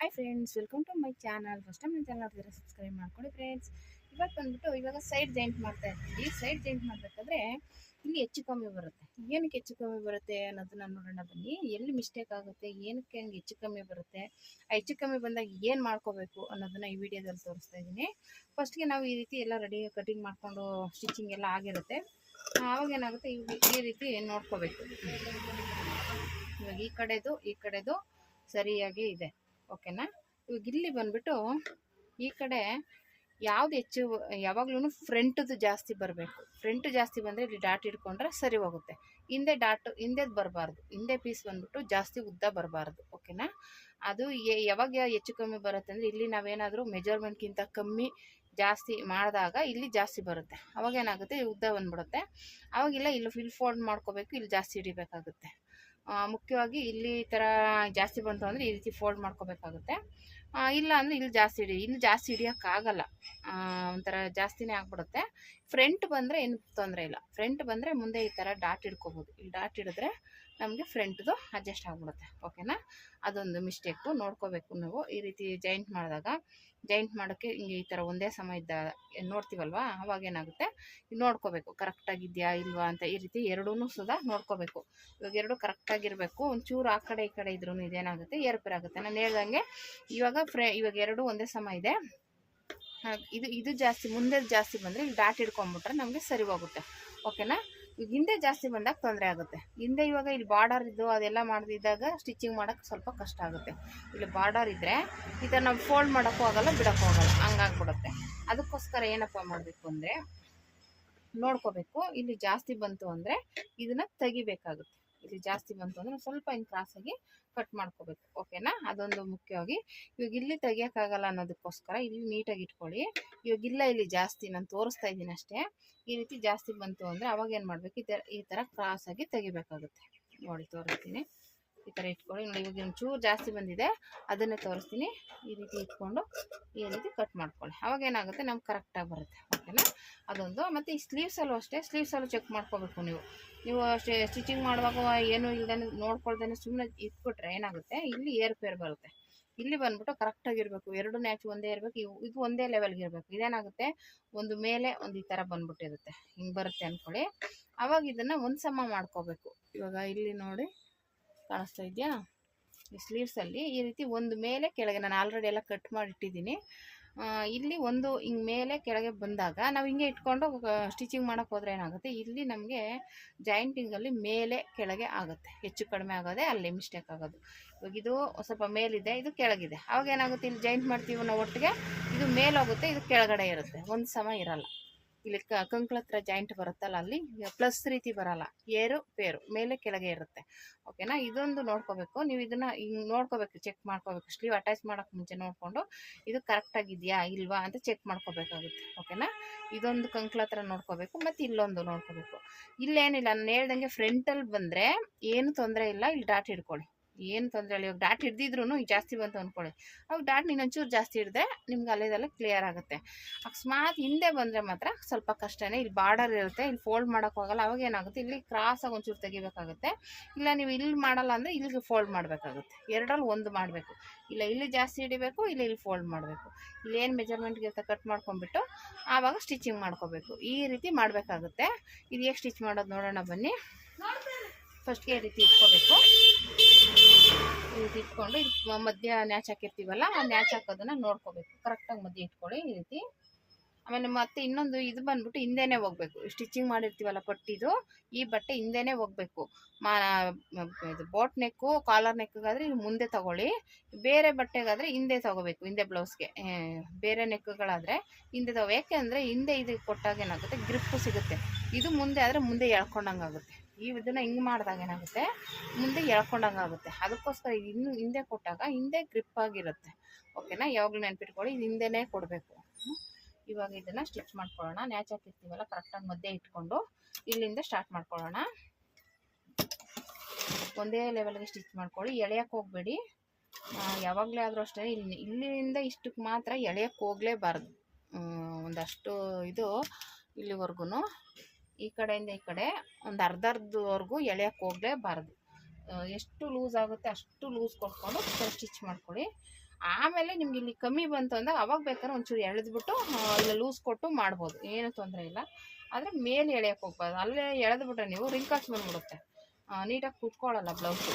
Hi friends welcome to my channel first time channel ನೋಡಿದ್ರೆ subscribe ಮಾಡ್ಕೊಳ್ಳಿ friends ಇವಾಗ ಬಂದ್ಬಿಟ್ಟು ಇವಾಗ ಸೈಡ್ ಜಾಯಿಂಟ್ ಮಾಡ್ತಾ ಇದ್ದೀವಿ. ಸೈಡ್ ಜಾಯಿಂಟ್ ಮಾಡಬೇಕಾದ್ರೆ ಇಲ್ಲಿ ಹೆಚ್ಚು ಕಮ್ಮಿ ಬರುತ್ತೆ. ಏನಕ್ಕೆ ಹೆಚ್ಚು ಕಮ್ಮಿ ಬರುತ್ತೆ ಅನ್ನೋದನ್ನ ನೋಡೋಣ ಬನ್ನಿ. ಎಲ್ಲಿ ಮಿಸ್ಟೇಕ್ ಆಗುತ್ತೆ, ಏನಕ್ಕೆ ಹಂಗೆ ಹೆಚ್ಚು ಕಮ್ಮಿ ಬರುತ್ತೆ, ಆ ಹೆಚ್ಚು ಕಮ್ಮಿ ಬಂದಾಗ ಏನು ಮಾಡ್ಕೋಬೇಕು ಅನ್ನೋದನ್ನ ಈ ವಿಡಿಯೋದಲ್ಲಿ ತೋರಿಸ್ತಾ ಇದ್ದೀನಿ. ಫಸ್ಟ್ಗೆ ನಾವು ಈ ರೀತಿ ಎಲ್ಲ ರೆಡಿ ಕಟಿಂಗ್ ಮಾಡಿಕೊಂಡು ಸ್ಟಿಚಿಂಗ್ ಎಲ್ಲ ಆಗಿರುತ್ತೆ. ಆವಾಗ ಏನಾಗುತ್ತೆ ಈ ರೀತಿ ನೋಡ್ಕೋಬೇಕು. ಇವಾಗ ಈ ಕಡೆದು ಈ ಕಡೆದು ಸರಿಯಾಗಿ ಇದೆ. ಓಕೆನಾ? ಇವಾಗ ಇಲ್ಲಿ ಬಂದ್ಬಿಟ್ಟು ಈ ಕಡೆ ಯಾವ್ದು ಹೆಚ್ಚು ಯಾವಾಗ್ಲೂ ಫ್ರಂಟದು ಜಾಸ್ತಿ ಬರಬೇಕು. ಫ್ರಂಟ್ ಜಾಸ್ತಿ ಬಂದರೆ ಇಲ್ಲಿ ಡಾಟ್ ಇಟ್ಕೊಂಡ್ರೆ ಸರಿ ಹೋಗುತ್ತೆ. ಹಿಂದೆ ಡಾಟ್ ಹಿಂದೆದು ಬರಬಾರ್ದು. ಹಿಂದೆ ಪೀಸ್ ಬಂದ್ಬಿಟ್ಟು ಜಾಸ್ತಿ ಉದ್ದ ಬರಬಾರ್ದು. ಓಕೆನಾ? ಅದು ಯಾವಾಗ ಹೆಚ್ಚು ಕಮ್ಮಿ ಬರುತ್ತೆ ಅಂದರೆ ಇಲ್ಲಿ ನಾವೇನಾದರೂ ಮೆಜರ್ಮೆಂಟ್ಗಿಂತ ಕಮ್ಮಿ ಜಾಸ್ತಿ ಮಾಡಿದಾಗ ಇಲ್ಲಿ ಜಾಸ್ತಿ ಬರುತ್ತೆ. ಅವಾಗ ಏನಾಗುತ್ತೆ? ಉದ್ದ ಬಂದ್ಬಿಡುತ್ತೆ. ಅವಾಗಿಲ್ಲ ಇಲ್ಲಿ ಫಿಲ್ ಫೋಲ್ಡ್ ಮಾಡ್ಕೋಬೇಕು, ಇಲ್ಲಿ ಜಾಸ್ತಿ ಹಿಡಿಬೇಕಾಗುತ್ತೆ. ಮುಖ್ಯವಾಗಿ ಇಲ್ಲಿ ಈ ಥರ ಜಾಸ್ತಿ ಬಂತು ಅಂದರೆ ಈ ರೀತಿ ಫೋಲ್ಡ್ ಮಾಡ್ಕೋಬೇಕಾಗುತ್ತೆ. ಇಲ್ಲ ಅಂದರೆ ಇಲ್ಲಿ ಜಾಸ್ತಿ ಹಿಡಿ ಇಲ್ಲಿ ಜಾಸ್ತಿ ಹಿಡಿಯೋಕ್ಕಾಗಲ್ಲ. ಒಂಥರ ಜಾಸ್ತಿನೇ ಆಗ್ಬಿಡುತ್ತೆ. ಫ್ರಂಟ್ ಬಂದರೆ ಏನು ತೊಂದರೆ ಇಲ್ಲ. ಫ್ರಂಟ್ ಬಂದರೆ ಮುಂದೆ ಈ ಥರ ಡಾಟ್ ಇಡ್ಕೋಬೋದು. ಇಲ್ಲಿ ಡಾಟ್ ಇಡಿದ್ರೆ ನಮಗೆ ಫ್ರಂಟ್ದು ಅಡ್ಜಸ್ಟ್ ಆಗಿಬಿಡುತ್ತೆ. ಓಕೆನಾ ಅದೊಂದು ಮಿಸ್ಟೇಕು ನೋಡ್ಕೋಬೇಕು ನಾವು. ಈ ರೀತಿ ಜಾಯಿಂಟ್ ಮಾಡಿದಾಗ ಜಾಯಿಂಟ್ ಮಾಡೋಕ್ಕೆ ಹಿಂಗೆ ಈ ಥರ ಒಂದೇ ಸಮ ಇದ್ದ, ನೋಡ್ತೀವಲ್ವಾ? ಅವಾಗ ಏನಾಗುತ್ತೆ? ನೋಡ್ಕೋಬೇಕು. ಕರೆಕ್ಟಾಗಿದೆಯಾ ಇಲ್ವಾ ಅಂತ ಈ ರೀತಿ ಎರಡೂ ಸುಧಾ ನೋಡ್ಕೋಬೇಕು. ಇವಾಗ ಎರಡು ಕರೆಕ್ಟಾಗಿರಬೇಕು ಒಂಚೂರು ಆ ಕಡೆ ಈ ಕಡೆ ಇದ್ರೂ ಇದೇನಾಗುತ್ತೆ? ಏರ್ಪೇರಾಗುತ್ತೆ. ನಾನು ಹೇಳ್ದಂಗೆ ಇವಾಗ ಫ್ರೇ ಇವಾಗ ಎರಡು ಒಂದೇ ಸಮ ಇದೆ. ಇದು ಇದು ಜಾಸ್ತಿ, ಮುಂದೆ ಜಾಸ್ತಿ ಬಂದರೆ ಇಲ್ಲಿ ಡಾಟ್ ಹಿಡ್ಕೊಂಬಿಟ್ರೆ ನಮಗೆ ಸರಿ ಹೋಗುತ್ತೆ ಓಕೆನಾ ಈಗ ಹಿಂದೆ ಜಾಸ್ತಿ ಬಂದಾಗ ತೊಂದರೆ ಆಗುತ್ತೆ. ಹಿಂದೆ ಇವಾಗ ಇಲ್ಲಿ ಬಾರ್ಡರ್ ಇದ್ದು ಅದೆಲ್ಲ ಮಾಡ್ದಿದ್ದಾಗ ಸ್ಟಿಚಿಂಗ್ ಮಾಡೋಕ್ಕೆ ಸ್ವಲ್ಪ ಕಷ್ಟ ಆಗುತ್ತೆ. ಇಲ್ಲಿ ಬಾರ್ಡರ್ ಇದ್ದರೆ ಥರ ನಾವು ಫೋಲ್ಡ್ ಮಾಡೋಕ್ಕೂ ಆಗೋಲ್ಲ, ಬಿಡೋಕ್ಕೂ ಆಗೋಲ್ಲ. ಹಂಗಾಗ್ಬಿಡುತ್ತೆ. ಅದಕ್ಕೋಸ್ಕರ ಏನಪ್ಪ ಮಾಡಬೇಕು ಅಂದರೆ ನೋಡ್ಕೋಬೇಕು. ಇಲ್ಲಿ ಜಾಸ್ತಿ ಬಂತು ಅಂದರೆ ಇದನ್ನು ತೆಗಿಬೇಕಾಗುತ್ತೆ. ಇಲ್ಲಿ ಜಾಸ್ತಿ ಬಂತು ಅಂದರೆ ಸ್ವಲ್ಪ ಹಿಂಗೆ ಕ್ರಾಸಾಗಿ ಕಟ್ ಮಾಡ್ಕೋಬೇಕು ಓಕೆನಾ ಅದೊಂದು ಮುಖ್ಯವಾಗಿ. ಇವಾಗ ಇಲ್ಲಿ ತೆಗಿಯೋಕ್ಕಾಗಲ್ಲ ಅನ್ನೋದಕ್ಕೋಸ್ಕರ ಇಲ್ಲಿ ನೀಟಾಗಿ ಇಟ್ಕೊಳ್ಳಿ. ಇವಾಗ ಇಲ್ಲ ಇಲ್ಲಿ ಜಾಸ್ತಿ, ನಾನು ತೋರಿಸ್ತಾ ಇದ್ದೀನಿ ಅಷ್ಟೇ. ಈ ರೀತಿ ಜಾಸ್ತಿ ಬಂತು ಅಂದರೆ ಅವಾಗ ಏನು ಮಾಡಬೇಕು? ಈ ಥರ ಈ ಥರ ಕ್ರಾಸಾಗಿ ತೆಗಿಬೇಕಾಗುತ್ತೆ. ನೋಡಿ, ತೋರಿಸ್ತೀನಿ. ಈ ಥರ ಇಟ್ಕೊಳ್ಳಿ. ನೋಡಿ, ಇವಾಗ ಒಂಚೂರು ಜಾಸ್ತಿ ಬಂದಿದೆ. ಅದನ್ನೇ ತೋರಿಸ್ತೀನಿ. ಈ ರೀತಿ ಇಟ್ಕೊಂಡು ಈ ರೀತಿ ಕಟ್ ಮಾಡ್ಕೊಳ್ಳಿ. ಅವಾಗ ಏನಾಗುತ್ತೆ? ನಮ್ಗೆ ಕರೆಕ್ಟಾಗಿ ಬರುತ್ತೆ. ಓಕೆನಾ ಅದೊಂದು. ಮತ್ತು ಈ ಸ್ಲೀವ್ಸಲ್ಲೂ ಅಷ್ಟೇ. ಸ್ಲೀವ್ಸಲ್ಲೂ ಚೆಕ್ ಮಾಡ್ಕೋಬೇಕು ನೀವು. ನೀವು ಅಷ್ಟೇ ಸ್ಟಿಚಿಂಗ್ ಮಾಡುವಾಗ ಏನು ಇಲ್ಲದೇ ನೋಡ್ಕೊಳ್ದೇ ಸುಮ್ಮನೆ ಇಟ್ಬಿಟ್ರೆ ಏನಾಗುತ್ತೆ? ಇಲ್ಲಿ ಏರ್ಪೇರ್ ಬರುತ್ತೆ. ಇಲ್ಲಿ ಬಂದ್ಬಿಟ್ಟು ಕರೆಕ್ಟಾಗಿ ಇರಬೇಕು. ಎರಡು ನ್ಯಾಚ್ ಒಂದೇ ಇರಬೇಕು. ಇವು ಇದು ಒಂದೇ ಲೆವೆಲ್ಗೆ ಇರಬೇಕು. ಇದೇನಾಗುತ್ತೆ? ಒಂದು ಮೇಲೆ ಒಂದು ಈ ಥರ ಬಂದ್ಬಿಟ್ಟಿರುತ್ತೆ. ಹಿಂಗೆ ಬರುತ್ತೆ ಅಂದ್ಕೊಳ್ಳಿ ಅವಾಗ ಇದನ್ನು ಒಂದು ಸಮ ಮಾಡ್ಕೋಬೇಕು. ಇವಾಗ ಇಲ್ಲಿ ನೋಡಿ. ಕಾಣಿಸ್ತಾ ಇದೆಯಾ? ಈ ಸ್ಲೀವ್ಸಲ್ಲಿ ಈ ರೀತಿ ಒಂದು ಮೇಲೆ ಕೆಳಗೆ ನಾನು ಆಲ್ರೆಡಿ ಎಲ್ಲ ಕಟ್ ಮಾಡಿಟ್ಟಿದ್ದೀನಿ. ಇಲ್ಲಿ ಒಂದು ಹಿಂಗೆ ಮೇಲೆ ಕೆಳಗೆ ಬಂದಾಗ ನಾವು ಹಿಂಗೆ ಇಟ್ಕೊಂಡು ಸ್ಟಿಚಿಂಗ್ ಮಾಡೋಕ್ಕೆ ಹೋದರೆ ಏನಾಗುತ್ತೆ? ಇಲ್ಲಿ ನಮಗೆ ಜಾಯಿಂಟಿಂಗಲ್ಲಿ ಮೇಲೆ ಕೆಳಗೆ ಆಗುತ್ತೆ. ಹೆಚ್ಚು ಕಡಿಮೆ ಆಗೋದೇ ಅಲ್ಲಿ ಮಿಸ್ಟೇಕ್ ಆಗೋದು. ಇವಾಗ ಇದು ಸ್ವಲ್ಪ ಮೇಲಿದೆ, ಇದು ಕೆಳಗಿದೆ. ಅವಾಗ ಏನಾಗುತ್ತೆ? ಇಲ್ಲಿ ಜಾಯಿಂಟ್ ಮಾಡ್ತೀವಿ ನಾವು ಒಟ್ಟಿಗೆ ಇದು ಮೇಲೋಗುತ್ತೆ ಇದು ಕೆಳಗಡೆ ಇರುತ್ತೆ. ಒಂದು ಸಮ ಇರಲ್ಲ. ಇಲ್ಲಿ ಕಂಕ್ಳ ಹತ್ರ ಜಾಯಿಂಟ್ ಬರುತ್ತಲ್ಲ ಅಲ್ಲಿ ಪ್ಲಸ್ ರೀತಿ ಬರಲ್ಲ. ಏರು, ಪೇರು, ಮೇಲೆ, ಕೆಳಗೆ ಇರುತ್ತೆ. ಓಕೆನಾ ಇದೊಂದು ನೋಡ್ಕೋಬೇಕು. ನೀವು ಇದನ್ನ ಹಿಂಗೆ ನೋಡ್ಕೋಬೇಕು ಚೆಕ್ ಮಾಡ್ಕೋಬೇಕು. ಸ್ಲೀವ್ ಅಟ್ಯಾಚ್ ಮಾಡೋಕೆ ಮುಂಚೆ ನೋಡಿಕೊಂಡು, ಇದು ಕರೆಕ್ಟಾಗಿದೆಯಾ ಇಲ್ವಾ ಅಂತ ಚೆಕ್ ಮಾಡ್ಕೋಬೇಕಾಗುತ್ತೆ. ಓಕೆನಾ ಇದೊಂದು ಕಂಕ್ಳ ಹತ್ರ ನೋಡ್ಕೋಬೇಕು, ಮತ್ತು ಇಲ್ಲೊಂದು ನೋಡ್ಕೋಬೇಕು. ಇಲ್ಲೇನಿಲ್ಲ, ನಾನು ಹೇಳ್ದಂಗೆ ಫ್ರಂಟಲ್ಲಿ ಬಂದರೆ ಏನು ತೊಂದರೆ ಇಲ್ಲ, ಇಲ್ಲಿ ಡಾಟ್ ಹಿಡ್ಕೊಳ್ಳಿ. ಏನು ತೊಂದರೆ ಇಲ್ಲ. ಇವಾಗ ಡಾಟ್ ಹಿಡ್ದಿದ್ರು ಜಾಸ್ತಿ ಬಂತು ಅಂದ್ಕೊಳ್ಳಿ ಅವಾಗ ಡಾಟ್ ಇನ್ನೊಂಚೂರು ಜಾಸ್ತಿ ಹಿಡಿದ್ರೆ ನಿಮ್ಗೆ ಅಲ್ಲೇದೆಲ್ಲ ಕ್ಲಿಯರ್ ಆಗುತ್ತೆ. ಅಕಸ್ಮಾತ್ ಹಿಂದೆ ಬಂದರೆ ಮಾತ್ರ ಸ್ವಲ್ಪ ಕಷ್ಟನೇ. ಇಲ್ಲಿ ಬಾರ್ಡರ್ ಇರುತ್ತೆ. ಇಲ್ಲಿ ಫೋಲ್ಡ್ ಮಾಡೋಕ್ಕಾಗಲ್ಲ ಅವಾಗ ಏನಾಗುತ್ತೆ? ಇಲ್ಲಿ ಕ್ರಾಸಾಗಿ ಒಂಚೂರು ತೆಗಿಬೇಕಾಗುತ್ತೆ. ಇಲ್ಲ ನೀವು ಇಲ್ಲಿ ಮಾಡಲ್ಲ ಅಂದರೆ ಇಲ್ಲಿಗೆ ಫೋಲ್ಡ್ ಮಾಡಬೇಕಾಗುತ್ತೆ. ಎರಡರಲ್ಲಿ ಒಂದು ಮಾಡಬೇಕು. ಇಲ್ಲ ಇಲ್ಲಿ ಜಾಸ್ತಿ ಹಿಡಿಬೇಕು, ಇಲ್ಲ ಇಲ್ಲಿ ಫೋಲ್ಡ್ ಮಾಡಬೇಕು. ಇಲ್ಲಿ ಏನು ಮೆಜರ್ಮೆಂಟ್ಗೆ ಕಟ್ ಮಾಡ್ಕೊಂಡ್ಬಿಟ್ಟು ಆವಾಗ ಸ್ಟಿಚಿಂಗ್ ಮಾಡ್ಕೋಬೇಕು. ಈ ರೀತಿ ಮಾಡಬೇಕಾಗುತ್ತೆ. ಇದು ಹೇಗೆ ಸ್ಟಿಚ್ ಮಾಡೋದು ನೋಡೋಣ ಬನ್ನಿ. ಫಸ್ಟ್ಗೆ ಈ ರೀತಿ ಇಟ್ಕೋಬೇಕು. ಈ ರೀತಿ ಇಟ್ಕೊಂಡು ಇದು ಮಧ್ಯ ನ್ಯಾಚ್ ಹಾಕಿರ್ತೀವಲ್ಲ, ಆ ನ್ಯಾಚ್ ಹಾಕೋದನ್ನ ನೋಡ್ಕೋಬೇಕು. ಕರೆಕ್ಟಾಗಿ ಮಧ್ಯ ಇಟ್ಕೊಳ್ಳಿ ಈ ರೀತಿ. ಆಮೇಲೆ ಮತ್ತೆ ಇನ್ನೊಂದು ಇದು ಬಂದ್ಬಿಟ್ಟು ಹಿಂದೆನೇ ಹೋಗ್ಬೇಕು. ಸ್ಟಿಚಿಂಗ್ ಮಾಡಿರ್ತೀವಲ್ಲ ಪಟ್ಟಿದು, ಈ ಬಟ್ಟೆ ಹಿಂದೆನೇ ಹೋಗ್ಬೇಕು. ಮಾ ಇದು ಬೋಟ್ ನೆಕ್ಕು ಕಾಲರ್ ನೆಕ್ಗಾದ್ರೆ ಮುಂದೆ ತಗೊಳ್ಳಿ. ಬೇರೆ ಬಟ್ಟೆಗಾದ್ರೆ ಹಿಂದೆ ತಗೋಬೇಕು, ಹಿಂದೆ ಬ್ಲೌಸ್ಗೆ ಬೇರೆ ನೆಕ್ಗಳಾದರೆ ಹಿಂದೆ ತಗೋ ಯಾಕೆಂದರೆ ಹಿಂದೆ ಇದು ಕೊಟ್ಟಾಗ ಏನಾಗುತ್ತೆ ಗ್ರಿಪ್ಪು ಸಿಗುತ್ತೆ. ಇದು ಮುಂದೆ ಆದರೆ ಮುಂದೆ ಎಳ್ಕೊಂಡಂಗೆ ಆಗುತ್ತೆ ಈ ಇದನ್ನು ಹಿಂಗೆ ಮಾಡಿದಾಗ ಏನಾಗುತ್ತೆ? ಮುಂದೆ ಎಳ್ಕೊಂಡಂಗೆ ಆಗುತ್ತೆ. ಅದಕ್ಕೋಸ್ಕರ ಇದು ಇನ್ನು ಹಿಂದೆ ಕೊಟ್ಟಾಗ ಹಿಂದೆ ಗ್ರಿಪ್ ಆಗಿರುತ್ತೆ. ಓಕೆನಾ ಯಾವಾಗಲೂ ನೆನಪಿಟ್ಕೊಳ್ಳಿ, ಇದು ಹಿಂದೆನೇ ಕೊಡಬೇಕು. ಇವಾಗ ಇದನ್ನು ಸ್ಟಿಚ್ ಮಾಡ್ಕೊಳ್ಳೋಣ. ನ್ಯಾಚ್ ಹಾಕಿರ್ತೀವಲ್ಲ ಕರೆಕ್ಟಾಗಿ ಮಧ್ಯೆ ಇಟ್ಕೊಂಡು ಇಲ್ಲಿಂದ ಸ್ಟಾರ್ಟ್ ಮಾಡ್ಕೊಳ್ಳೋಣ. ಒಂದೇ ಲೆವೆಲ್ಗೆ ಸ್ಟಿಚ್ ಮಾಡ್ಕೊಳ್ಳಿ. ಎಳೆಯಕ್ಕೆ ಹೋಗಬೇಡಿ. ಯಾವಾಗಲೇ ಆದರೂ ಅಷ್ಟೇ ಇಲ್ಲಿ ಇಲ್ಲಿಂದ ಇಷ್ಟಕ್ಕೆ ಮಾತ್ರ ಎಳೆಯಕ್ಕೆ ಹೋಗಲೇಬಾರ್ದು. ಒಂದಷ್ಟು ಇದು ಇಲ್ಲಿವರೆಗೂ ಈ ಕಡೆಯಿಂದ ಈ ಕಡೆ ಒಂದು ಅರ್ಧ ಅರ್ಧವರೆಗೂ ಎಳೆಯಕ್ಕೆ ಹೋಗಲೇಬಾರ್ದು ಎಷ್ಟು ಲೂಸ್ ಆಗುತ್ತೆ ಅಷ್ಟು ಲೂಸ್ ಕೊಟ್ಕೊಂಡು ಸ್ಟಿಚ್ ಮಾಡ್ಕೊಳ್ಳಿ. ಆಮೇಲೆ ನಿಮ್ಗೆ ಇಲ್ಲಿ ಕಮ್ಮಿ ಬಂತು ಅಂದಾಗ ಅವಾಗ ಬೇಕಾದ್ರೆ ಒಂಚೂರು ಎಳೆದ್ಬಿಟ್ಟು ಇಲ್ಲ ಲೂಸ್ ಕೊಟ್ಟು ಮಾಡ್ಬೋದು. ಏನು ತೊಂದರೆ ಇಲ್ಲ. ಆದರೆ ಮೇಲೆ ಎಳೆಯಕ್ಕೆ ಹೋಗ್ಬಾರ್ದು. ಅಲ್ಲೇ ಎಳೆದ್ಬಿಟ್ರೆ ನೀವು ರಿಂಕಲ್ಸ್ ಬಂದ್ಬಿಡುತ್ತೆ. ನೀಟಾಗಿ ಕುತ್ಕೊಳ್ಳಲ್ಲ ಬ್ಲೌಸು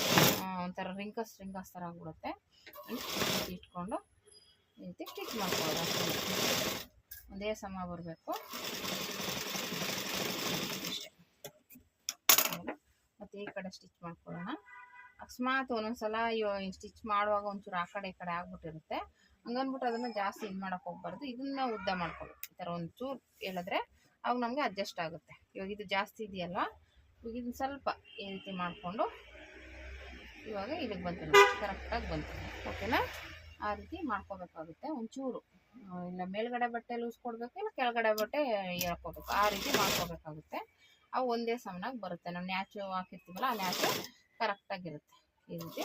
ಒಂಥರ ರಿಂಕಸ್ ರಿಂಕಸ್ ಥರ ಆಗ್ಬಿಡುತ್ತೆ. ಇಟ್ಕೊಂಡು ಸ್ಟಿಚ್ ಮಾಡ್ಕೊಳ್ಳೋದು ಒಂದೇ ಸಮ ಬರಬೇಕು ಅಷ್ಟೇ ಹೌದಾ? ಮತ್ತೆ ಈ ಕಡೆ ಸ್ಟಿಚ್ ಮಾಡ್ಕೊಳ್ಳೋಣ. ಅಕಸ್ಮಾತ್ ಒಂದೊಂದ್ಸಲ ಸ್ಟಿಚ್ ಮಾಡುವಾಗ ಒಂಚೂರು ಆ ಕಡೆ ಈ ಕಡೆ ಆಗ್ಬಿಟ್ಟಿರುತ್ತೆ. ಹಂಗನ್ಬಿಟ್ಟು ಅದನ್ನ ಜಾಸ್ತಿ ಇದು ಮಾಡಕ್ ಹೋಗ್ಬಾರ್ದು. ಇದನ್ನ ಉದ್ದ ಮಾಡ್ಕೊಳ್ಳಿ ಈ ಥರ ಒಂಚೂರು ಹೇಳಿದ್ರೆ ಅವಾಗ ನಮಗೆ ಅಡ್ಜಸ್ಟ್ ಆಗುತ್ತೆ. ಇವಾಗ ಇದು ಜಾಸ್ತಿ ಇದೆಯಲ್ವಾ? ಇವಾಗ ಇದನ್ನ ಸ್ವಲ್ಪ ಈ ರೀತಿ ಮಾಡಿಕೊಂಡು ಇವಾಗ ಇದಕ್ಕೆ ಬಂತು ಕರೆಕ್ಟಾಗಿ ಬಂತು. ಓಕೆನಾ ಆ ರೀತಿ ಮಾಡ್ಕೋಬೇಕಾಗುತ್ತೆ. ಒಂಚೂರು ಇಲ್ಲ ಮೇಲ್ಗಡೆ ಬಟ್ಟೆ ಲೂಸ್ ಕೊಡಬೇಕು, ಇಲ್ಲ ಕೆಳಗಡೆ ಬಟ್ಟೆ ಹೇಳ್ಕೋಬೇಕು ಆ ರೀತಿ ಮಾಡ್ಕೋಬೇಕಾಗುತ್ತೆ. ಅವು ಒಂದೇ ಸಮನಾಗಿ ಬರುತ್ತೆ. ನಾವು ನ್ಯಾಚು ಹಾಕಿರ್ತೀವಲ್ಲ, ಆ ನ್ಯಾಚು ಕರೆಕ್ಟಾಗಿರುತ್ತೆ. ಈ ರೀತಿ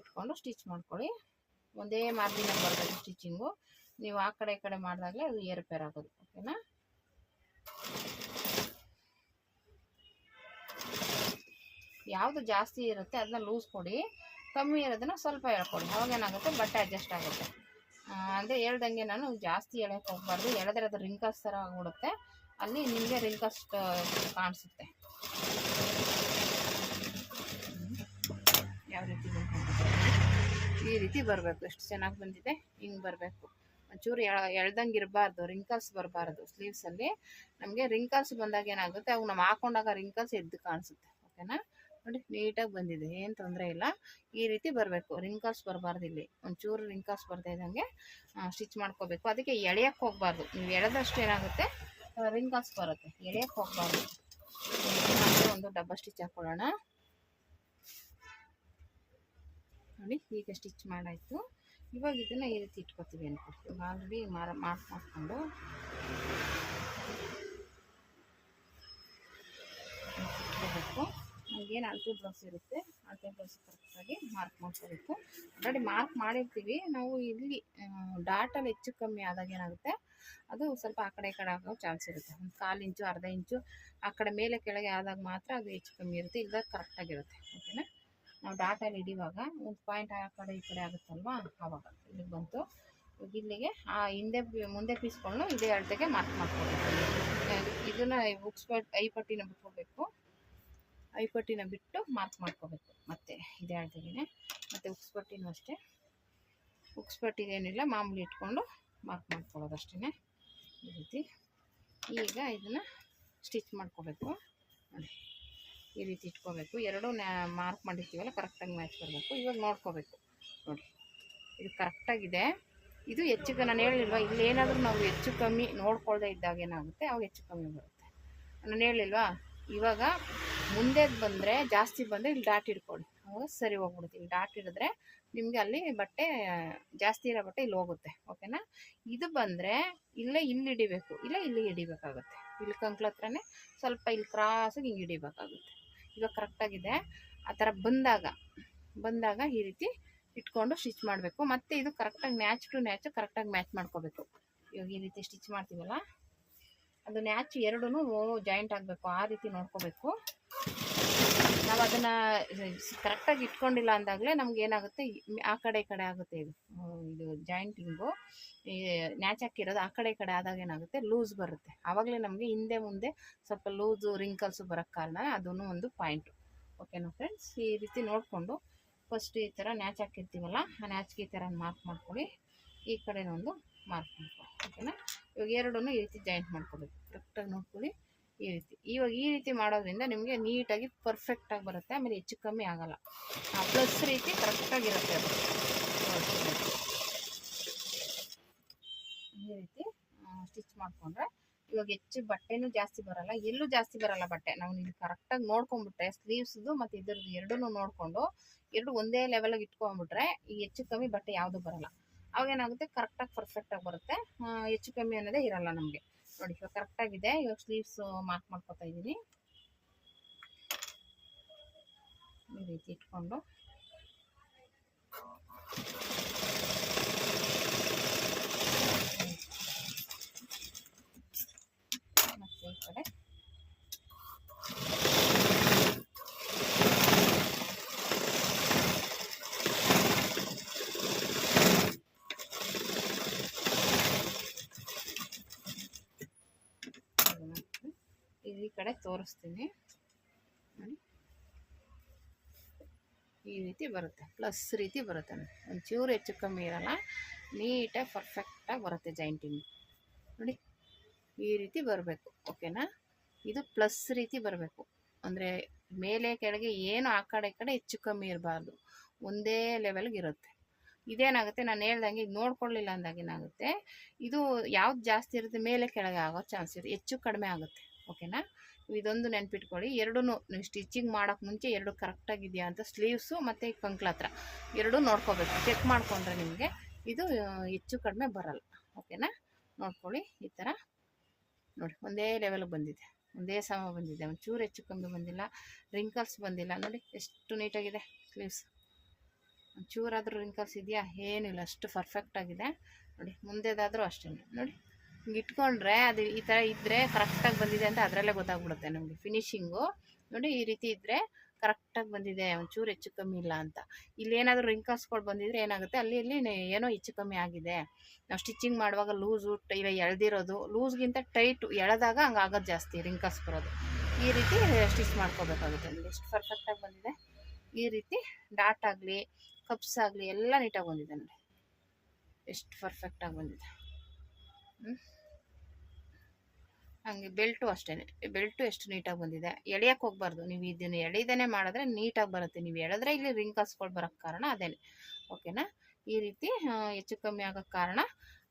ಇಟ್ಕೊಂಡು ಸ್ಟಿಚ್ ಮಾಡ್ಕೊಳ್ಳಿ. ಒಂದೇ ಮಾರ್ಜಿನ ಬರಬೇಕು ಸ್ಟಿಚಿಂಗು. ನೀವು ಆ ಕಡೆ ಈ ಕಡೆ ಮಾಡಿದಾಗಲೇ ಅದು ಏರುಪೇರ್ ಆಗೋದು. ಓಕೆನಾ? ಯಾವುದು ಜಾಸ್ತಿ ಇರುತ್ತೆ ಅದನ್ನ ಲೂಸ್ ಕೊಡಿ. ಕಮ್ಮಿ ಇರೋದನ್ನ ಸ್ವಲ್ಪ ಹೇಳ್ಕೊಡಿ ಅವಾಗ ಏನಾಗುತ್ತೆ? ಬಟ್ಟೆ ಅಡ್ಜಸ್ಟ್ ಆಗುತ್ತೆ. ಅಂದ್ರೆ ಹೇಳ್ದಂಗೆ ನಾನು ಜಾಸ್ತಿ ಎಳೆಯಕ್ಕೆ ಹೋಗ್ಬಾರ್ದು. ಎಳೆದ್ರೆ ಅದು ರಿಂಕಲ್ಸ್ ಥರ ಆಗ್ಬಿಡುತ್ತೆ. ಅಲ್ಲಿ ನಿಮಗೆ ರಿಂಕಲ್ಸ್ ಕಾಣಿಸುತ್ತೆ. ಯಾವ ರೀತಿ ಈ ರೀತಿ ಬರಬೇಕು. ಎಷ್ಟು ಚೆನ್ನಾಗಿ ಬಂದಿದೆ ಹಿಂಗೆ ಬರಬೇಕು. ಒಂಚೂರು ಎಳ ಎಳ್ದಂಗೆ ಇರಬಾರ್ದು ರಿಂಕಲ್ಸ್ ಬರಬಾರ್ದು. ಸ್ಲೀವ್ಸಲ್ಲಿ ನಮಗೆ ರಿಂಕಲ್ಸ್ ಬಂದಾಗ ಏನಾಗುತ್ತೆ ಅವು ನಾವು ಹಾಕೊಂಡಾಗ ರಿಂಕಲ್ಸ್ ಎದ್ದು ಕಾಣಿಸುತ್ತೆ. ಓಕೆನಾ ನೋಡಿ ನೀಟಾಗಿ ಬಂದಿದೆ ಏನು ತೊಂದರೆ ಇಲ್ಲ. ಈ ರೀತಿ ಬರಬೇಕು. ರಿಂಕಲ್ಸ್ ಬರಬಾರ್ದು ಇಲ್ಲಿ. ಒಂಚೂರು ರಿಂಕಲ್ಸ್ ಬರ್ತಾ ಇದ್ದಂಗೆ ಸ್ಟಿಚ್ ಮಾಡ್ಕೋಬೇಕು. ಅದಕ್ಕೆ ಎಳೆಯಕ್ಕೆ ಹೋಗಬಾರ್ದು. ನೀವು ಎಳೆದಷ್ಟು ಏನಾಗುತ್ತೆ ರಿಂಕಲ್ಸ್ ಬರುತ್ತೆ. ಎಳೆಯಕ್ಕೆ ಹೋಗ್ಬಾರ್ದು ಒಂದು ಡಬ್ಬ ಸ್ಟಿಚ್ ಹಾಕೊಳ್ಳೋಣ. ನೋಡಿ ಈಗ ಸ್ಟಿಚ್ ಮಾಡಾಯಿತು. ಇವಾಗ ಇದನ್ನ ಈ ರೀತಿ ಇಟ್ಕೊತೀವಿ ಅನ್ಕೊಳ್ತೀವಿ ಆಲ್ರೆಡಿ ಮಾರ ಮಾಡ್ಕೊಂಡು. ಇಟ್ಕೋಬೇಕು. ನಮಗೇನು ಅಳತೆ ಬ್ಲೌಸ್ ಇರುತ್ತೆ. ಬ್ಲೌಸ್ ಕರೆಕ್ಟಾಗಿ ಮಾರ್ಕ್ ಮಾಡ್ಕೋಬೇಕು. ಆಲ್ರೆಡಿ ಮಾರ್ಕ್ ಮಾಡಿರ್ತೀವಿ. ನಾವು ಇಲ್ಲಿ ಡಾಟಲ್ಲಿ ಹೆಚ್ಚು ಕಮ್ಮಿ ಆದಾಗ ಏನಾಗುತ್ತೆ? ಅದು ಸ್ವಲ್ಪ ಆ ಕಡೆ ಈ ಕಡೆ ಆಗೋ ಚಾನ್ಸ್ ಇರುತ್ತೆ. ಒಂದು ಕಾಲು ಇಂಚು, ಅರ್ಧ ಇಂಚು, ಆ ಕಡೆ ಮೇಲೆ ಕೆಳಗೆ ಆದಾಗ ಮಾತ್ರ ಅದು ಹೆಚ್ಚು ಕಮ್ಮಿ ಇರುತ್ತೆ. ಇಲ್ಲ ಕರೆಕ್ಟಾಗಿರುತ್ತೆ ಓಕೆನಾ ನಾವು ಡಾಟಲ್ಲಿ ಹಿಡಿಯುವಾಗ ಒಂದು ಪಾಯಿಂಟ್ ಆ ಕಡೆ ಈ ಕಡೆ ಆಗುತ್ತಲ್ವಾ? ಆವಾಗ ಇಲ್ಲಿಗೆ ಬಂತು. ಇಲ್ಲಿಗೆ, ಆ, ಹಿಂದೆ ಮುಂದೆ ಪೀಸ್ಕೊಂಡು ಇದೇ ಅಳತೆಗೆ ಮಾರ್ಕ್ ಮಾಡ್ಕೋಬೇಕು. ಇದನ್ನ ಬುಕ್ಸ್ ಐ ಪಟ್ಟಿನ ಬಿಟ್ಕೋಬೇಕು. ಐ ಪಟ್ಟಿನ ಬಿಟ್ಟು ಮಾರ್ಕ್ ಮಾಡ್ಕೋಬೇಕು. ಮತ್ತೆ ಇದೇ ಅಳತೆಗೆ ಮತ್ತು ಉಕ್ಸ್ಪಟ್ಟಿನೂ ಅಷ್ಟೇ. ಉಕ್ಸ್ ಪಟ್ಟಿಗೆ ಏನಿಲ್ಲ ಮಾಮೂಲಿ ಇಟ್ಕೊಂಡು ಮಾರ್ಕ್ ಮಾಡ್ಕೊಳ್ಳೋದು ಅಷ್ಟೇ ಈ ರೀತಿ. ಈಗ ಇದನ್ನು ಸ್ಟಿಚ್ ಮಾಡ್ಕೋಬೇಕು. ನೋಡಿ. ಈ ರೀತಿ ಇಟ್ಕೋಬೇಕು. ಎರಡು ಮಾರ್ಕ್ ಮಾಡಿರ್ತೀವಲ್ಲ, ಕರೆಕ್ಟಾಗಿ ಮ್ಯಾಚ್ ಬರಬೇಕು. ಇವಾಗ ನೋಡ್ಕೋಬೇಕು. ನೋಡಿ. ಇದು ಕರೆಕ್ಟಾಗಿದೆ. ಇದು ಹೆಚ್ಚು ನಾನು ಹೇಳಿಲ್ವಾ, ಇಲ್ಲಿ ಏನಾದರೂ ನಾವು ಹೆಚ್ಚು ಕಮ್ಮಿ ನೋಡ್ಕೊಳ್ದೇ ಇದ್ದಾಗ ಏನಾಗುತ್ತೆ ಅವಾಗ ಹೆಚ್ಚು ಕಮ್ಮಿ ಬರುತ್ತೆ. ನಾನು ಹೇಳಿಲ್ವಾ, ಇವಾಗ ಮುಂದೆ ಬಂದರೆ, ಜಾಸ್ತಿ ಬಂದರೆ ಇಲ್ಲಿ ಡಾಟ್ ಇಟ್ಕೊಳ್ಳಿ ಅವಾಗ ಸರಿ ಹೋಗ್ಬಿಡುತ್ತೆ. ಇಲ್ಲಿ ಡಾಟ್ ಹಿಡಿದ್ರೆ ನಿಮಗೆ ಅಲ್ಲಿ ಬಟ್ಟೆ, ಜಾಸ್ತಿ ಇರೋ ಬಟ್ಟೆ ಇಲ್ಲಿ ಹೋಗುತ್ತೆ. ಓಕೆನಾ? ಇದು ಬಂದರೆ ಇಲ್ಲೇ ಇಲ್ಲಿ ಹಿಡಿಬೇಕು. ಇಲ್ಲ ಇಲ್ಲಿ ಹಿಡಿಬೇಕಾಗುತ್ತೆ. ಇಲ್ಲಿ ಕಂಕ್ಳ ಹತ್ರನೇ ಸ್ವಲ್ಪ ಇಲ್ಲಿ ಕ್ರಾಸಾಗಿ ಹಿಂಗೆ ಹಿಡಿಬೇಕಾಗುತ್ತೆ. ಇವಾಗ ಕರೆಕ್ಟಾಗಿದೆ ಆ ಥರ ಬಂದಾಗ ಬಂದಾಗ ಈ ರೀತಿ ಇಟ್ಕೊಂಡು ಸ್ಟಿಚ್ ಮಾಡಬೇಕು. ಮತ್ತು ಇದು ಕರೆಕ್ಟಾಗಿ ಮ್ಯಾಚ್ ಟು ಮ್ಯಾಚ್ ಕರೆಕ್ಟಾಗಿ ಮ್ಯಾಚ್ ಮಾಡ್ಕೋಬೇಕು. ಇವಾಗ ಈ ರೀತಿ ಸ್ಟಿಚ್ ಮಾಡ್ತೀವಲ್ಲ? ಅದು ನ್ಯಾಚ್ ಎರಡೂ ಜಾಯಿಂಟ್ ಆಗಬೇಕು, ಆ ರೀತಿ ನೋಡ್ಕೋಬೇಕು. ನಾವು ಅದನ್ನು ಕರೆಕ್ಟಾಗಿ ಇಟ್ಕೊಂಡಿಲ್ಲ ಅಂದಾಗಲೇ ನಮ್ಗೆ ಏನಾಗುತ್ತೆ, ಆ ಕಡೆ ಈ ಕಡೆ ಆಗುತ್ತೆ ಇದು. ಇದು ಜಾಯಿಂಟಿಂಗು ಈ ನ್ಯಾಚ್ ಹಾಕಿರೋದು ಆ ಕಡೆ ಕಡೆ ಆದಾಗ ಏನಾಗುತ್ತೆ ಲೂಸ್ ಬರುತ್ತೆ. ಆವಾಗಲೇ ನಮಗೆ ಹಿಂದೆ ಮುಂದೆ ಸ್ವಲ್ಪ ಲೂಸು ರಿಂಕಲ್ಸು ಬರೋಕ್ಕೆ ಕಾರಣ ಅದೂ ಒಂದು ಪಾಯಿಂಟು ಓಕೆನಾ ಫ್ರೆಂಡ್ಸ್ ಈ ರೀತಿ ನೋಡಿಕೊಂಡು ಫಸ್ಟ್ ಈ ಥರ ನ್ಯಾಚ್ ಹಾಕಿರ್ತೀವಲ್ಲ, ಆ ನ್ಯಾಚ್ಗೆ ಈ ಥರ ಮಾರ್ಕ್ ಮಾಡ್ಕೊಳ್ಳಿ. ಈ ಕಡೆನೊಂದು ಮಾರ್ಕ್ ಮಾಡ್ಕೊಳ್ಳಿ. ಓಕೆನಾ ಇವಾಗ ಎರಡೂ ಈ ರೀತಿ ಜಾಯಿಂಟ್ ಮಾಡ್ಕೊಬೇಕು. ಕರೆಕ್ಟಾಗಿ ನೋಡ್ಕೊಳ್ಳಿ ಈ ರೀತಿ. ಇವಾಗ ಈ ರೀತಿ ಮಾಡೋದ್ರಿಂದ ನಿಮಗೆ ನೀಟಾಗಿ ಪರ್ಫೆಕ್ಟಾಗಿ ಬರುತ್ತೆ. ಆಮೇಲೆ ಹೆಚ್ಚು ಕಮ್ಮಿ ಆಗಲ್ಲ. ಪ್ಲಸ್ ರೀತಿ ಕರೆಕ್ಟಾಗಿರುತ್ತೆ ಅದು. ಈ ರೀತಿ ಸ್ಟಿಚ್ ಮಾಡಿಕೊಂಡ್ರೆ ಇವಾಗ ಹೆಚ್ಚು ಬಟ್ಟೆನೂ ಜಾಸ್ತಿ ಬರಲ್ಲ. ಎಲ್ಲೂ ಜಾಸ್ತಿ ಬರಲ್ಲ ಬಟ್ಟೆ. ನಾವು ಇಲ್ಲಿ ಕರೆಕ್ಟಾಗಿ ನೋಡ್ಕೊಂಡ್ಬಿಟ್ರೆ ಸ್ಲೀವ್ಸ್ದು ಮತ್ತು ಇದ್ರದ್ದು ಎರಡೂ ನೋಡಿಕೊಂಡು ಎರಡು ಒಂದೇ ಲೆವೆಲಾಗಿ ಇಟ್ಕೊಂಡ್ಬಿಟ್ರೆ ಈ ಹೆಚ್ಚು ಕಮ್ಮಿ ಬಟ್ಟೆ ಯಾವುದು ಬರಲ್ಲ. ಅವಾಗ ಏನಾಗುತ್ತೆ? ಕರೆಕ್ಟಾಗಿ ಪರ್ಫೆಕ್ಟಾಗಿ ಬರುತ್ತೆ. ಹೆಚ್ಚು ಕಮ್ಮಿ ಅನ್ನೋದೇ ಇರಲ್ಲ ನಮಗೆ. ನೋಡಿ, ಇವಾಗ ಕರೆಕ್ಟಾಗಿದೆ ಇವಾಗ ಸ್ಲೀವ್ಸ್ ಮಾರ್ಕ್ ಮಾಡ್ಕೊತಾ ಇದ್ದೀನಿ. ಈ ರೀತಿ ಇಟ್ಕೊಂಡು ಮತ್ತೆ ಈ ಕಡೆ ಕಡೆ ತೋರಿಸ್ತೀನಿ. ಈ ರೀತಿ ಬರುತ್ತೆ. ಪ್ಲಸ್ ರೀತಿ ಬರುತ್ತೆ. ಒಂಚೂರು ಹೆಚ್ಚು ಕಮ್ಮಿ ಇರಲ್ಲ. ನೀಟಾಗಿ ಪರ್ಫೆಕ್ಟಾಗಿ ಬರುತ್ತೆ ಜಾಯಿಂಟಿಂಗ್ ನೋಡಿ. ಈ ರೀತಿ ಬರಬೇಕು. ಓಕೆನಾ ಇದು ಪ್ಲಸ್ ರೀತಿ ಬರಬೇಕು. ಅಂದರೆ ಮೇಲೆ, ಕೆಳಗೆ ಏನು ಆ ಕಡೆ ಕಡೆ ಹೆಚ್ಚು ಕಮ್ಮಿ ಇರಬಾರ್ದು. ಒಂದೇ ಲೆವೆಲ್ಗೆ ಇರುತ್ತೆ. ಇದೇನಾಗುತ್ತೆ? ನಾನು ಹೇಳ್ದಂಗೆ ಇದು ನೋಡ್ಕೊಳ್ಳಿಲ್ಲ ಅಂದಾಗ ಏನಾಗುತ್ತೆ? ಇದು ಯಾವ್ದು ಜಾಸ್ತಿ ಇರುತ್ತೆ? ಮೇಲೆ, ಕೆಳಗೆ ಆಗೋ ಚಾನ್ಸ್ ಇದೆ ಹೆಚ್ಚು ಕಡಿಮೆ ಆಗುತ್ತೆ. ಓಕೆನಾ? ಇದೊಂದು ನೆನ್ಪಿಟ್ಕೊಳ್ಳಿ. ಎರಡೂ ನೀವು ಸ್ಟಿಚಿಂಗ್ ಮಾಡೋಕ್ಕೆ ಮುಂಚೆ ಎರಡು ಕರೆಕ್ಟಾಗಿದೆಯಾ ಅಂತ ಸ್ಲೀವ್ಸು ಮತ್ತು ಕಂಕ್ಲ ಹತ್ರ. ಎರಡೂ ನೋಡ್ಕೋಬೇಕು. ಚೆಕ್ ಮಾಡಿಕೊಂಡ್ರೆ ನಿಮಗೆ ಇದು ಹೆಚ್ಚು ಕಡಿಮೆ ಬರಲ್ಲ. ಓಕೆನಾ? ನೋಡ್ಕೊಳ್ಳಿ. ಈ ಥರ ನೋಡಿ, ಒಂದೇ ಲೆವೆಲ್ಗೆ ಬಂದಿದೆ. ಒಂದೇ ಸಮ ಬಂದಿದೆ. ಒಂಚೂರು ಹೆಚ್ಚು ಕಮ್ಮಿ ಬಂದಿಲ್ಲ. ರಿಂಕಲ್ಸ್ ಬಂದಿಲ್ಲ. ನೋಡಿ, ಎಷ್ಟು ನೀಟಾಗಿದೆ ಸ್ಲೀವ್ಸ್ ಒಂಚೂರಾದರೂ ರಿಂಕಲ್ಸ್ ಇದೆಯಾ? ಏನಿಲ್ಲ ಅಷ್ಟು ಪರ್ಫೆಕ್ಟಾಗಿದೆ ನೋಡಿ, ಮುಂದೆದಾದರೂ ಅಷ್ಟೇ ನೋಡಿ ಇಟ್ಕೊಂಡ್ರೆ ಅದು ಈ ಥರ ಇದ್ದರೆ ಕರೆಕ್ಟಾಗಿ ಬಂದಿದೆ ಅಂತ ಅದರಲ್ಲೇ ಗೊತ್ತಾಗ್ಬಿಡುತ್ತೆ ನಮಗೆ. ಫಿನಿಶಿಂಗು ನೋಡಿ ಈ ರೀತಿ ಇದ್ದರೆ ಕರೆಕ್ಟಾಗಿ ಬಂದಿದೆ, ಒಂಚೂರು ಹೆಚ್ಚು ಕಮ್ಮಿ ಇಲ್ಲ ಅಂತ. ಇಲ್ಲಿ ಇಲ್ಲೇನಾದರೂ ರಿಂಕಲ್ಸ್ಗಳು ಬಂದಿದ್ರೆ ಏನಾಗುತ್ತೆ? ಅಲ್ಲಿ ಇಲ್ಲಿ ಏನೋ ಹೆಚ್ಚು ಕಮ್ಮಿ ಆಗಿದೆ. ನಾವು ಸ್ಟಿಚಿಂಗ್ ಮಾಡುವಾಗ ಲೂಸು ಇಲ್ಲ ಎಳ್ದಿರೋದು ಲೂಸ್ಗಿಂತ ಟೈಟು ಎಳೆದಾಗ ಹಂಗೆ ಆಗೋದು ಜಾಸ್ತಿ ರಿಂಕಲ್ಸ್ ಬರೋದು. ಈ ರೀತಿ ಸ್ಟಿಚ್ ಮಾಡ್ಕೋಬೇಕಾಗುತ್ತೆ. ನೋಡಿ ಎಷ್ಟು ಪರ್ಫೆಕ್ಟಾಗಿ ಬಂದಿದೆ. ಈ ರೀತಿ ಡಾಟ್ ಆಗಲಿ ಕಪ್ಸ್ ಆಗಲಿ ಎಲ್ಲ ನೀಟಾಗಿ ಬಂದಿದೆ ನೋಡಿ ಎಷ್ಟು ಪರ್ಫೆಕ್ಟಾಗಿ ಬಂದಿದೆ. ಹ್ಮ್. ಹಂಗೆ ಬೆಲ್ಟು ಅಷ್ಟೇ ಬೆಲ್ಟು ಎಷ್ಟು ನೀಟಾಗಿ ಬಂದಿದೆ. ಎಳೆಯಕ್ಕೆ ಹೋಗ್ಬಾರ್ದು. ನೀವು ಇದನ್ನು ಎಳೆದೇನೆ ಮಾಡಿದ್ರೆ ನೀಟಾಗಿ ಬರುತ್ತೆ. ನೀವು ಎಳೆದ್ರೆ ಇಲ್ಲಿ ರಿಂಕಲ್ಸ್ಗಳು ಬರೋಕ್ಕೆ ಕಾರಣ ಅದೇನೆ. ಓಕೆನಾ? ಈ ರೀತಿ ಹೆಚ್ಚು ಕಮ್ಮಿ ಆಗೋಕ್ಕೆ ಕಾರಣ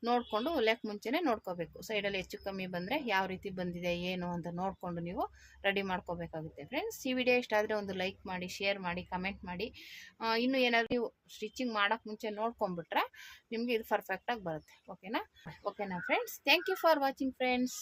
ನೋಡಿಕೊಂಡು ಹೊಲಿಯೋಕ್ಕೆ ಮುಂಚೆನೇ ನೋಡ್ಕೋಬೇಕು. ಸೈಡಲ್ಲಿ ಹೆಚ್ಚು ಕಮ್ಮಿ ಬಂದರೆ ಯಾವ ರೀತಿ ಬಂದಿದೆ, ಏನು ಅಂತ ನೋಡಿಕೊಂಡು ನೀವು ರೆಡಿ ಮಾಡ್ಕೋಬೇಕಾಗುತ್ತೆ ಫ್ರೆಂಡ್ಸ್. ಈ ವಿಡಿಯೋ ಇಷ್ಟ ಆದರೆ ಒಂದು ಲೈಕ್ ಮಾಡಿ, ಶೇರ್ ಮಾಡಿ, ಕಮೆಂಟ್ ಮಾಡಿ. ಇನ್ನೂ ಏನಾದರೂ ನೀವು ಸ್ಟಿಚಿಂಗ್ ಮಾಡೋಕ್ಕೆ ಮುಂಚೆ ನೋಡ್ಕೊಂಬಿಟ್ರೆ ನಿಮಗೆ ಇದು ಪರ್ಫೆಕ್ಟಾಗಿ ಬರುತ್ತೆ. ಓಕೆನಾ? ಓಕೆನಾ friends? Thank you for watching friends.